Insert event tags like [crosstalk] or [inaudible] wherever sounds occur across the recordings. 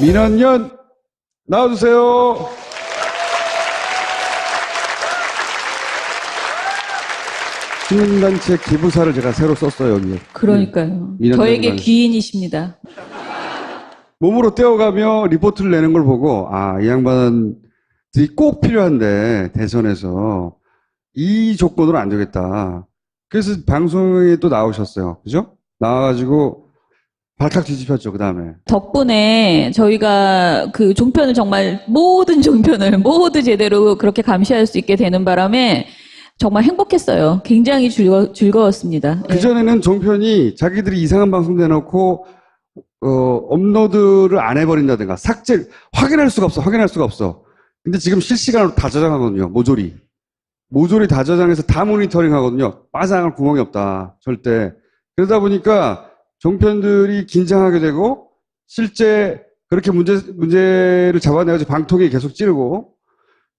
민원연 나와주세요. 시민단체 기부사를 제가 새로 썼어요, 여기. 그러니까요. 이런 저에게. 귀인이십니다. 몸으로 떼어가며 리포트를 내는 걸 보고, 아, 이 양반들이 꼭 필요한데, 대선에서. 이 조건으로 안 되겠다. 그래서 방송에 또 나오셨어요. 그죠? 나와가지고, 발칵 뒤집혔죠, 그 다음에. 덕분에 저희가 그 종편을 정말 모든 종편을 [laughs] 모두 제대로 그렇게 감시할 수 있게 되는 바람에 정말 행복했어요. 굉장히 즐거, 즐거웠습니다. 예. 그전에는 종편이 자기들이 이상한 방송 내놓고, 어, 업로드를 안 해버린다든가, 삭제, 확인할 수가 없어, 확인할 수가 없어. 근데 지금 실시간으로 다 저장하거든요, 모조리. 모조리 다 저장해서 다 모니터링 하거든요. 빠상할 구멍이 없다, 절대. 그러다 보니까 종편들이 긴장하게 되고, 실제 그렇게 문제, 문제를 잡아내가지고 방통에 계속 찌르고,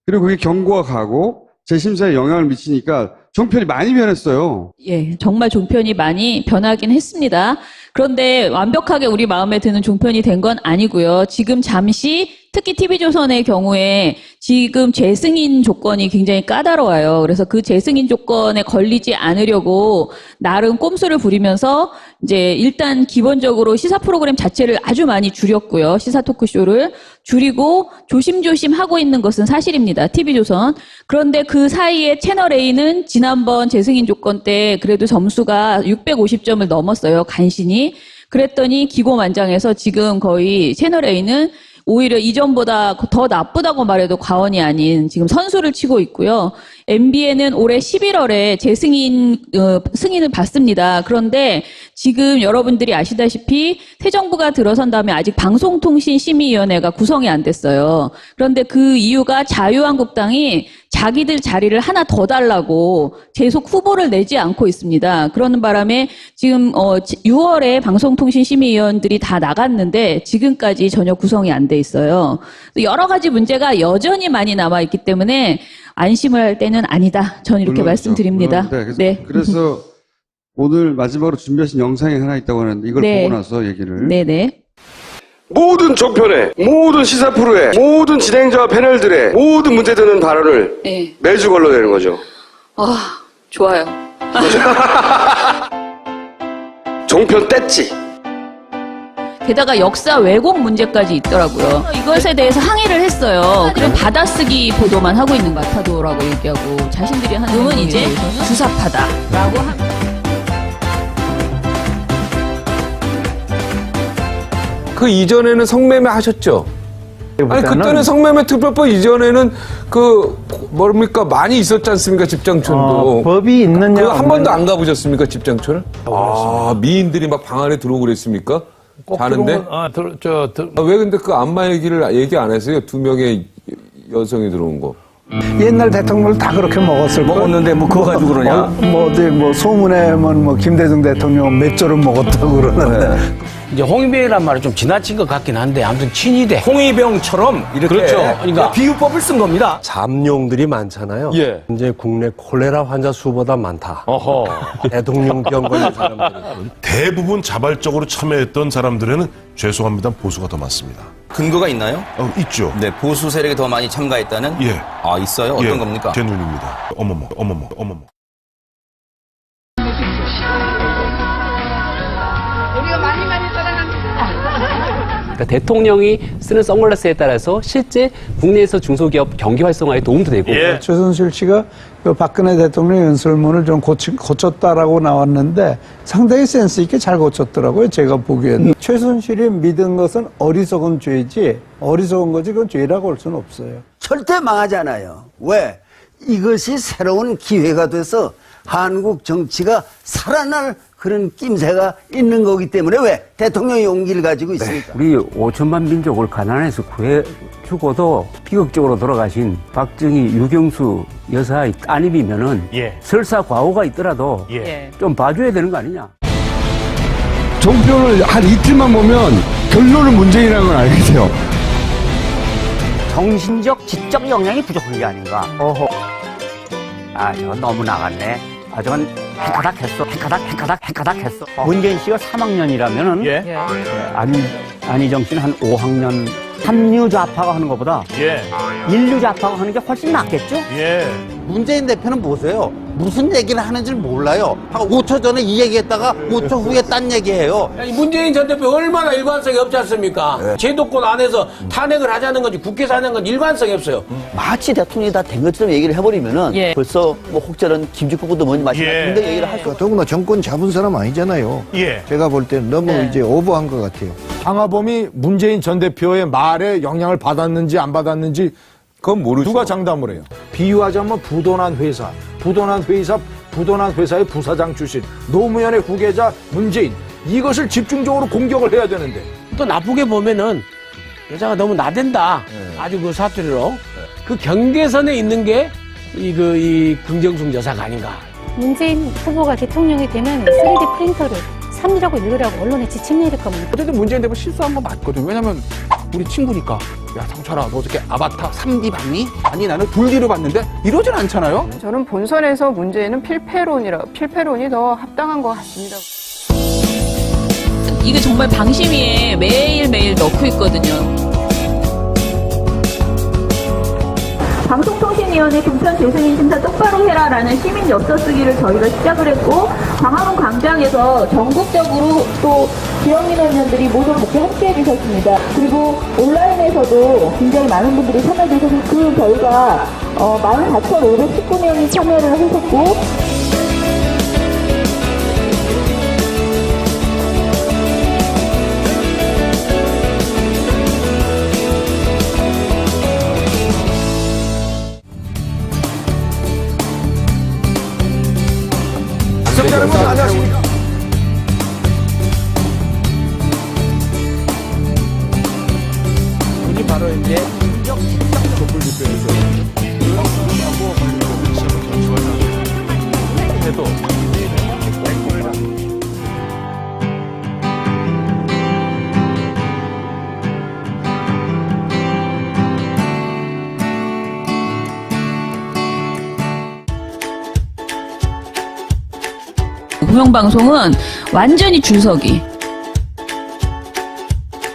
그리고 그게 경고가 가고, 재심사에 영향을 미치니까 종편이 많이 변했어요. 예, 정말 종편이 많이 변하긴 했습니다. 그런데 완벽하게 우리 마음에 드는 종편이 된 건 아니고요. 지금 잠시 특히 TV조선의 경우에 지금 재승인 조건이 굉장히 까다로워요. 그래서 그 재승인 조건에 걸리지 않으려고 나름 꼼수를 부리면서 이제 일단 기본적으로 시사 프로그램 자체를 아주 많이 줄였고요. 시사 토크쇼를 줄이고 조심조심 하고 있는 것은 사실입니다. TV조선. 그런데 그 사이에 채널A는 지난번 재승인 조건 때 그래도 점수가 650점을 넘었어요. 간신히. 그랬더니 기고만장해서 지금 거의 채널A는 오히려 이전보다 더 나쁘다고 말해도 과언이 아닌 지금 선수를 치고 있고요. MBN은 올해 11월에 재승인 어, 승인을 받습니다. 그런데 지금 여러분들이 아시다시피 새 정부가 들어선 다음에 아직 방송통신심의위원회가 구성이 안 됐어요. 그런데 그 이유가 자유한국당이 자기들 자리를 하나 더 달라고 계속 후보를 내지 않고 있습니다. 그러는 바람에 지금 어 6월에 방송통신심의위원들이 다 나갔는데 지금까지 전혀 구성이 안 돼 있어요. 여러 가지 문제가 여전히 많이 남아 있기 때문에 안심을 할 때는 아니다. 저는 이렇게 물론이죠. 말씀드립니다. 물론인데, 그래서, 네. 그래서 [laughs] 오늘 마지막으로 준비하신 영상이 하나 있다고 하는데 이걸 네. 보고 나서 얘기를 네네. 모든 종편에 모든 시사 프로에 모든 진행자와 패널들의 모든 문제되는 발언을 네. 매주 걸러내는 거죠. 아, 좋아요. [laughs] 종편 뗐지. 게다가 역사 왜곡 문제까지 있더라고요. 이것에 대해서 항의를 했어요. 그럼 받아쓰기 보도만 하고 있는 마타도라고 얘기하고 자신들이 하는 놈은 이제 주사파다라고 합니다. 그 이전에는 성매매 하셨죠? 아니 그때는 성매매 특별법 이전에는 그 뭡니까 많이 있었지 않습니까 집장촌도 어, 법이 있느냐 그한 없느냐. 번도 안 가보셨습니까 집장촌을? 아 미인들이 막 방 안에 들어오고 그랬습니까? 자는데 들어온 건- 아, 들, 저, 들, 아, 왜 근데 그 안마 얘기를 얘기 안 했어요? 두 명의 여성이 들어온 거. 옛날 대통령을 다 그렇게 먹었을 거 먹었는데 뭐 그거 가지고 그러냐? 뭐 어디 뭐 소문에만 뭐 김대중 대통령 몇 조를 먹었다고 그러는데 이제 홍위병이란 말은 좀 지나친 것 같긴 한데 아무튼 친위대 홍위병처럼 이렇게 그렇죠. 그러니까 비유법을 쓴 겁니다. 잠룡들이 많잖아요. 예. 이제 국내 콜레라 환자 수보다 많다. 어허. 대통령병 걸린 사람들이. [laughs] 대부분 자발적으로 참여했던 사람들에는 죄송합니다 보수가 더 많습니다. 근거가 있나요? 어, 있죠. 네, 보수 세력이 더 많이 참가했다는? 예. 아, 있어요? 어떤 예, 겁니까? 제 눈입니다. 어머머, 어머머, 어머머. 그러니까 대통령이 쓰는 선글라스에 따라서 실제 국내에서 중소기업 경기 활성화에 도움도 되고 최순실 씨가 그 박근혜 대통령 연설문을 좀 고치, 고쳤다라고 나왔는데 상당히 센스 있게 잘 고쳤더라고요. 제가 보기에는 최순실이 믿은 것은 어리석은 죄지 어리석은 거지 그건 죄라고 할 수는 없어요. 절대 망하잖아요. 왜? 이것이 새로운 기회가 돼서 한국 정치가 살아날 그런 낌새가 있는 거기 때문에 왜? 대통령이 용기를 가지고 있으니까. 우리 5천만 민족을 가난에서 구해주고도 비극적으로 돌아가신 박정희 유경수 여사의 따님이면은 설사 과오가 있더라도 좀 봐줘야 되는 거 아니냐? 종편을 한 이틀만 보면 결론은 문재인이라는 걸 알게 돼요. 정신적, 지적 영향이 부족한 게 아닌가? 어허. 아, 저 너무 나갔네. 아, 저건 헷가닥 했어. 헷가닥, 헷가닥, 헷가닥 했어. 문재인 씨가 3학년이라면은 안, 안희정 씨는 한 5학년 삼류 좌파가 하는 것보다 예. 인류 좌파가 하는 게 훨씬 낫겠죠? 예. 문재인 대표는 보세요. 무슨 얘기를 하는지 몰라요. 5초 전에 이 얘기했다가 5초 후에 딴 얘기해요. 아니, 문재인 전 대표 얼마나 일관성이 없지 않습니까? 제도권 안에서 탄핵을 하자는 건지 국회에서 하는 건지 일관성이 없어요. 마치 대통령이 다 된 것처럼 얘기를 해버리면은 예. 벌써 뭐 혹자는 김치국도 뭔지 마시나 등등 얘기를 할 수. 더구나 정권 잡은 사람 아니잖아요. 예. 제가 볼 때는 너무 네. 이제 오버한 것 같아요. 장하범이 문재인 전 대표의 말에 영향을 받았는지 안 받았는지 그건 모르죠. 누가 장담을 해요? 비유하자면 부도난 회사, 부도난 회사, 부도난 회사의 부사장 출신, 노무현의 후계자 문재인 이것을 집중적으로 공격을 해야 되는데 또 나쁘게 보면은 여자가 너무 나댄다. 아주 그 사투리로. 그 경계선에 있는 게 이 그 이 긍정숙 여사가 아닌가. 문재인 후보가 대통령이 되면 3D 프린터를 삼리라고 읽으라고 언론에 지침 내릴 겁니다. 어쨌든 문재인 대표 실수한 건 맞거든. 왜냐면 우리 친구니까 야 상철아 너 어저께 아바타 3D 봤니? 아니 나는 둘디로 봤는데 이러진 않잖아요. 저는 본선에서 문재인은 필패론이라 필패론이 더 합당한 것 같습니다. 이게 정말 방심위에 매일매일 넣고 있거든요. 방송통신위원회 종편 재승인 심사 똑바로 해라라는 시민 엽서 쓰기를 저희가 시작을 했고 광화문 광장에서 전국적으로 또 지역 민원위원들이 모두 같이 함께해 주셨습니다. 그리고 온라인에서도 굉장히 많은 분들이 참여해 주셔서 그 결과 어, 14,519명이 참여를 하셨고 공영방송은 완전히 줄서기.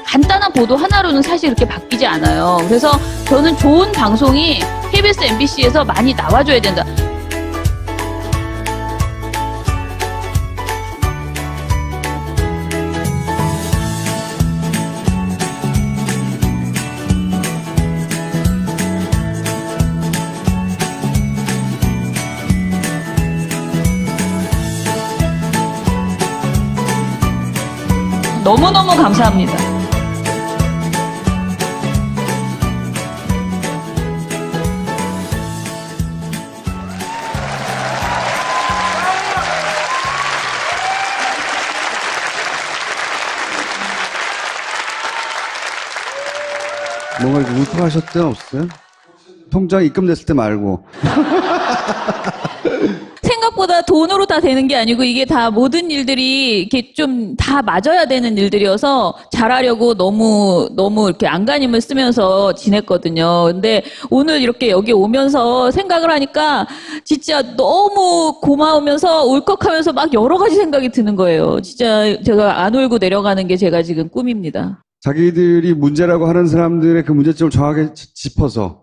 간단한 보도 하나로는 사실 이렇게 바뀌지 않아요. 그래서 저는 좋은 방송이 KBS, MBC에서 많이 나와줘야 된다. 너무너무 감사합니다. 뭔가 이렇게 울컥하셨을 때는 없었어요? 통장 입금됐을 때 말고. [laughs] 생각보다 돈으로 다 되는 게 아니고 이게 다 모든 일들이 이렇게 좀 다 맞아야 되는 일들이어서 잘하려고 너무 너무 이렇게 안간힘을 쓰면서 지냈거든요. 근데 오늘 이렇게 여기 오면서 생각을 하니까 진짜 너무 고마우면서 울컥하면서 막 여러 가지 생각이 드는 거예요. 진짜 제가 안 울고 내려가는 게 제가 지금 꿈입니다. 자기들이 문제라고 하는 사람들의 그 문제점을 정확하게 지- 짚어서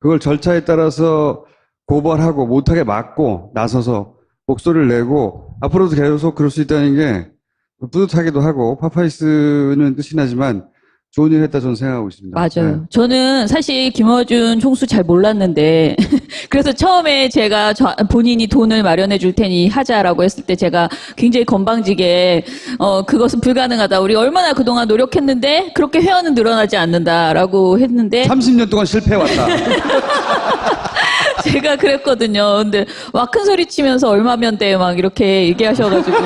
그걸 절차에 따라서 고발하고 못하게 막고 나서서 목소리를 내고 앞으로도 계속 그럴 수 있다는 게 뿌듯하기도 하고 파파이스는 끝이 나지만 좋은 일 했다 저는 생각하고 있습니다. 맞아요. 네. 저는 사실 김어준 총수 잘 몰랐는데 [laughs] 그래서 처음에 제가 저- 본인이 돈을 마련해 줄 테니 하자라고 했을 때 제가 굉장히 건방지게 어 그것은 불가능하다. 우리 얼마나 그동안 노력했는데 그렇게 회원은 늘어나지 않는다라고 했는데 30년 동안 실패해 왔다. [laughs] [laughs] 제가 그랬거든요. 근데 막 큰 소리 치면서 얼마면 돼 막 이렇게 얘기하셔가지고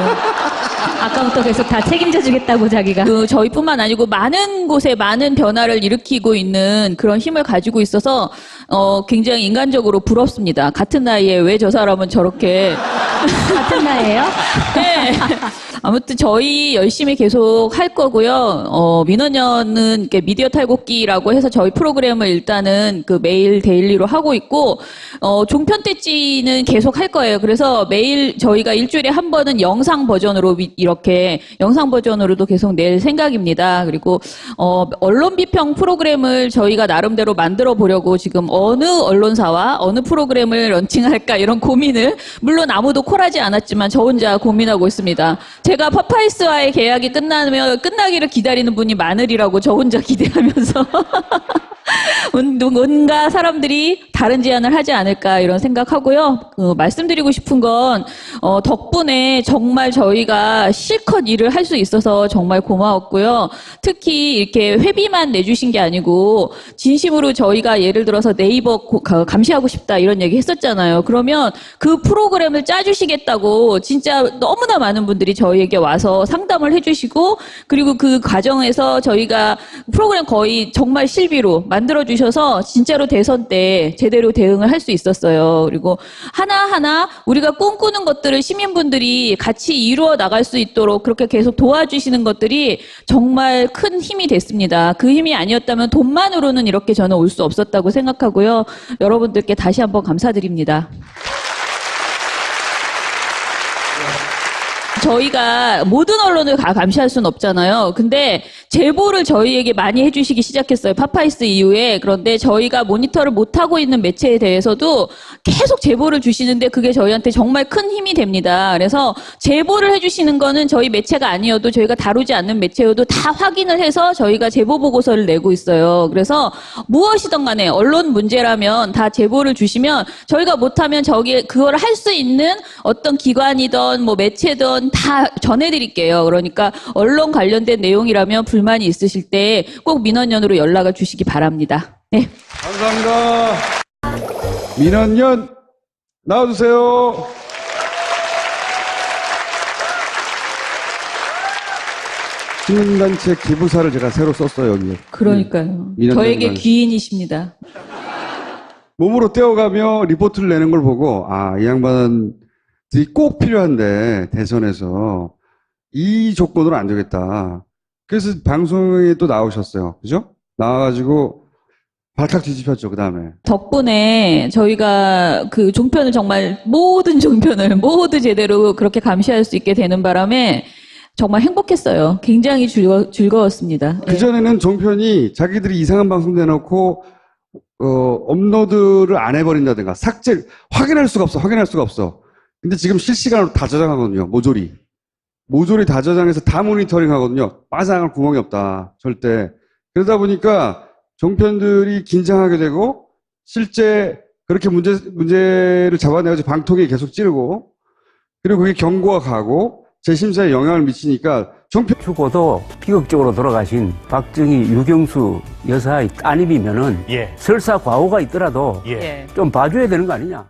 아까부터 계속 다 책임져 주겠다고 자기가 그 저희뿐만 아니고 많은 곳에 많은 변화를 일으키고 있는 그런 힘을 가지고 있어서 어 굉장히 인간적으로 부럽습니다. 같은 나이에 왜 저 사람은 저렇게 같은 나이에요? 네. 아무튼 저희 열심히 계속 할 거고요. 어, 민원연은 미디어 탈곡기라고 해서 저희 프로그램을 일단은 그 매일 데일리로 하고 있고, 어, 종편 떼찌는 계속 할 거예요. 그래서 매일 저희가 일주일에 한 번은 영상 버전으로 미- 이렇게 영상 버전으로도 계속 낼 생각입니다. 그리고, 어, 언론 비평 프로그램을 저희가 나름대로 만들어 보려고 지금 어느 언론사와 어느 프로그램을 런칭할까 이런 고민을 물론 아무도 콜하지 않았지만 저 혼자 고민하고 있습니다. 제가 파파이스와의 계약이 끝나면 끝나기를 기다리는 분이 많으리라고 저 혼자 [laughs] 기대하면서 온- 뭔가 사람들이 다른 제안을 하지 않을까 이런 생각하고요. 어, 말씀드리고 싶은 건 어, 덕분에 정말 저희가 실컷 일을 할 수 있어서 정말 고마웠고요. 특히 이렇게 회비만 내주신 게 아니고 진심으로 저희가 예를 들어서 네이버 고- 가- 감시하고 싶다 이런 얘기 했었잖아요. 그러면 그 프로그램을 짜주시겠다고 진짜 너무나 많은 분들이 저희에게 와서 상담을 해주시고 그리고 그 과정에서 저희가 프로그램 거의 정말 실비로 만들어 주셔서 진짜로 대선 때 제대로 대응을 할 수 있었어요. 그리고 하나하나 우리가 꿈꾸는 것들을 시민분들이 같이 이루어 나갈 수 있도록 그렇게 계속 도와주시는 것들이 정말 큰 힘이 됐습니다. 그 힘이 아니었다면 돈만으로는 이렇게 저는 올 수 없었다고 생각하고요. 여러분들께 다시 한번 감사드립니다. 저희가 모든 언론을 다 감시할 수는 없잖아요. 근데 제보를 저희에게 많이 해주시기 시작했어요. 파파이스 이후에. 그런데 저희가 모니터를 못하고 있는 매체에 대해서도 계속 제보를 주시는데 그게 저희한테 정말 큰 힘이 됩니다. 그래서 제보를 해주시는 거는 저희 매체가 아니어도 저희가 다루지 않는 매체여도 다 확인을 해서 저희가 제보 보고서를 내고 있어요. 그래서 무엇이든 간에 언론 문제라면 다 제보를 주시면 저희가 못하면 저기 그걸 할 수 있는 어떤 기관이든 뭐 매체든 다 전해드릴게요. 그러니까 언론 관련된 내용이라면 불만 이 있으실 때 꼭 민원연으로 연락을 주시기 바랍니다. 네. 감사합니다. 민원연 나와주세요. 시민단체 기부사를 제가 새로 썼어요 여기. 그러니까요. 민원연 저에게 말. 귀인이십니다. 몸으로 떼어가며 리포트를 내는 걸 보고 아 이 양반들이 꼭 필요한데 대선에서 이 조건으로 안 되겠다. 그래서 방송에 또 나오셨어요. 그죠? 나와가지고 발칵 뒤집혔죠. 그 다음에. 덕분에 저희가 그 종편을 정말 모든 종편을 [laughs] 모두 제대로 그렇게 감시할 수 있게 되는 바람에 정말 행복했어요. 굉장히 즐거, 즐거웠습니다. 예. 그전에는 종편이 자기들이 이상한 방송 내놓고, 어, 업로드를 안 해버린다든가, 삭제, 확인할 수가 없어, 확인할 수가 없어. 근데 지금 실시간으로 다 저장하거든요, 모조리. 모조리 다 저장해서 다 모니터링 하거든요. 빠져나갈 구멍이 없다, 절대. 그러다 보니까 종편들이 긴장하게 되고, 실제 그렇게 문제, 문제를 잡아내가지고 방통위 계속 찌르고, 그리고 그게 경고가 가고, 재심사에 영향을 미치니까 종편 죽어도 비극적으로 돌아가신 박정희 유경수 여사의 따님이면은 설사 과오가 있더라도 좀 봐줘야 되는 거 아니냐?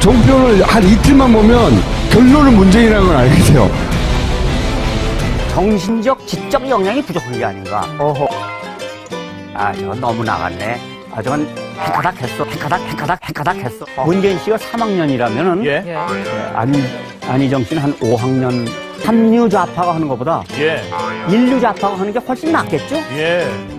종편을 한 이틀만 보면 결론은 문재인이라는 걸 알게 돼요. 정신적, 지적 영향이 부족한 게 아닌가? 어허. 아, 저건 너무 나갔네. 아, 저건 헷가닥 했어. 헷가닥, 헷가닥, 헷가닥 했어. 문재인 씨가 3학년이라면은, 예. 안, 안희정 씨는 한 5학년. 삼류 좌파가 하는 것보다 인류 좌파가 하는 게 훨씬 낫겠죠?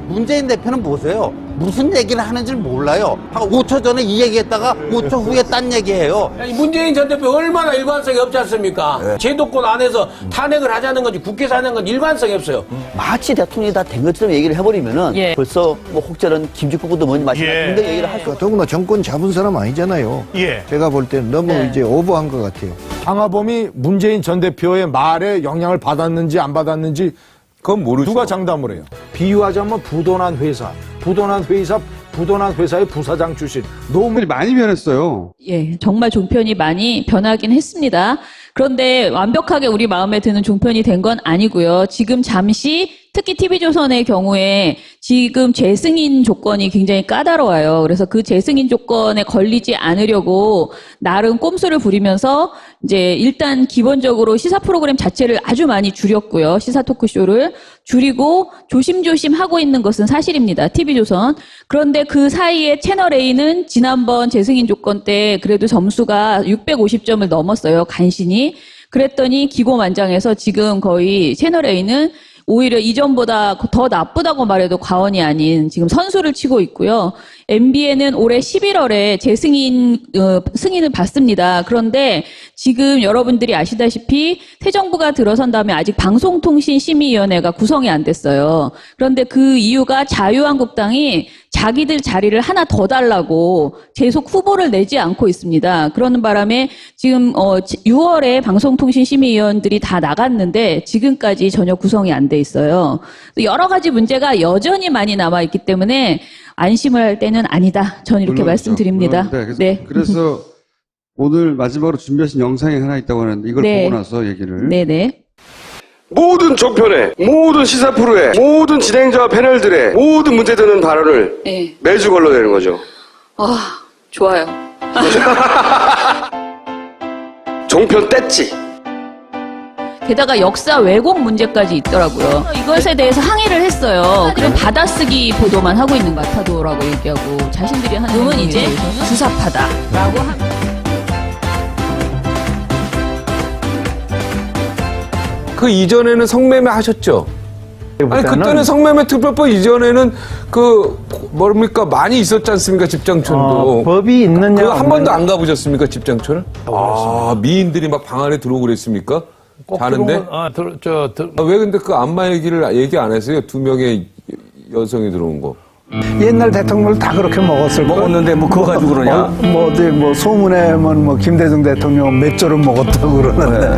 문재인 대표는 보세요. 무슨 얘기를 하는지 몰라요. 한 5초 전에 이 얘기했다가 5초 후에 딴 얘기해요. 아니, 문재인 전 대표 얼마나 일관성이 없지 않습니까? 제도권 안에서 탄핵을 하자는 건지 국회에서 하는 건 일관성이 없어요. 마치 대통령이 다 된 것처럼 얘기를 해버리면은 예. 벌써 뭐 혹자는 김주국부도 뭔지 마찬가지 등등 얘기를 할 수. 더구나 정권 잡은 사람 아니잖아요. 예. 제가 볼 때는 너무 네. 이제 오버한 것 같아요. 방화범이 문재인 전 대표의 말에 영향을 받았는지 안 받았는지 그건 모르죠. 누가 장담을 해요? 비유하자면 부도난 회사, 부도난 회사, 부도난 회사의 부사장 출신. 너무 많이 변했어요. 예, 정말 종편이 많이 변하긴 했습니다. 그런데 완벽하게 우리 마음에 드는 종편이 된 건 아니고요. 지금 잠시 특히 TV조선의 경우에 지금 재승인 조건이 굉장히 까다로워요. 그래서 그 재승인 조건에 걸리지 않으려고 나름 꼼수를 부리면서 이제 일단 기본적으로 시사 프로그램 자체를 아주 많이 줄였고요. 시사 토크쇼를 줄이고 조심조심 하고 있는 것은 사실입니다. TV조선. 그런데 그 사이에 채널A는 지난번 재승인 조건 때 그래도 점수가 650점을 넘었어요. 간신히. 그랬더니 기고만장해서 지금 거의 채널A는 오히려 이전보다 더 나쁘다고 말해도 과언이 아닌 지금 선수를 치고 있고요. MBN은 올해 11월에 재승인 어, 승인을 받습니다. 그런데 지금 여러분들이 아시다시피 새 정부가 들어선 다음에 아직 방송통신심의위원회가 구성이 안 됐어요. 그런데 그 이유가 자유한국당이 자기들 자리를 하나 더 달라고 계속 후보를 내지 않고 있습니다. 그러는 바람에 지금 어 6월에 방송통신심의위원들이 다 나갔는데 지금까지 전혀 구성이 안 돼 있어요. 여러 가지 문제가 여전히 많이 남아 있기 때문에 안심을 할 때는 아니다. 저는 이렇게 물론이죠. 말씀드립니다. 물론인데 네. 그래서, 그래서 [laughs] 오늘 마지막으로 준비하신 영상이 하나 있다고 하는데 이걸 네. 보고 나서 얘기를 네네. 모든 종편에 모든 시사 프로에 모든 진행자와 패널들의 모든 문제 되는 발언을 네. 매주 걸러내는 거죠. 아 좋아요. [laughs] 종편 뗐지. 게다가 역사 왜곡 문제까지 있더라고요. 이것에 대해서 항의를 했어요. 그럼 받아쓰기 보도만 하고 있는 마타도라고 얘기하고 자신들이 하는 놈은 이제 주사파다라고 합니다. 그 이전에는 성매매 하셨죠? 아니 그때는 성매매 특별법 이전에는 그 뭡니까 많이 있었지 않습니까 집장촌도 어, 법이 있느냐 그거 한 없느냐. 번도 안 가보셨습니까 집장촌을? 아 미인들이 막 방 안에 들어오고 그랬습니까? 자는데? 아, 들, 저, 들, 아, 왜 근데 그 안마 얘기를 얘기 안 했어요? 두 명의 여성이 들어온 거. 옛날 대통령을 다 그렇게 먹었을 먹었는데 뭐 그거 가지고 그러냐? 뭐 어디 뭐 소문에만 뭐 김대중 대통령 몇 조를 먹었다고 그러는데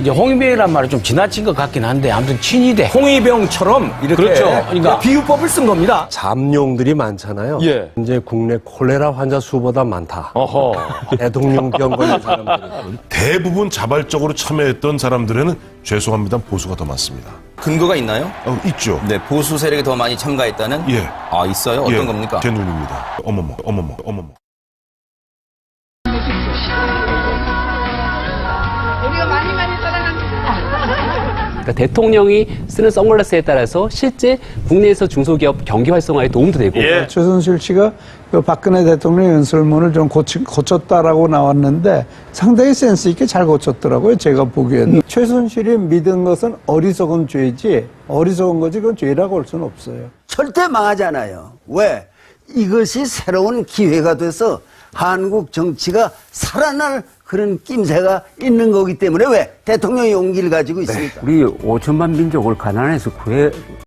이제 홍위병이란 말이 좀 지나친 것 같긴 한데 아무튼 친위대. 홍위병처럼 이렇게 그렇죠. 그러니까 비유법을 쓴 겁니다. 잠룡들이 많잖아요. 예. 이제 국내 콜레라 환자 수보다 많다. 어허. [laughs] 대통령병 걸린 사람들이. 대부분 자발적으로 참여했던 사람들에는 죄송합니다 보수가 더 많습니다. 근거가 있나요? 어, 있죠. 네, 보수 세력이 더 많이 참가했다는? 예. 아, 있어요? 어떤 예, 겁니까? 제 눈입니다. 어머머, 어머머, 어머머. 그러니까 대통령이 쓰는 선글라스에 따라서 실제 국내에서 중소기업 경기 활성화에 도움도 되고 최순실 씨가 그 박근혜 대통령 연설문을 좀 고치, 고쳤다라고 나왔는데 상당히 센스 있게 잘 고쳤더라고요. 제가 보기엔 최순실이 믿은 것은 어리석은 죄지 어리석은 거지 그건 죄라고 할 수는 없어요. 절대 망하지 않아요. 왜? 이것이 새로운 기회가 돼서 한국 정치가 살아날 그런 낌새가 있는 거기 때문에 왜? 대통령이 용기를 가지고 있으니까. 우리 5천만 민족을 가난에서 구해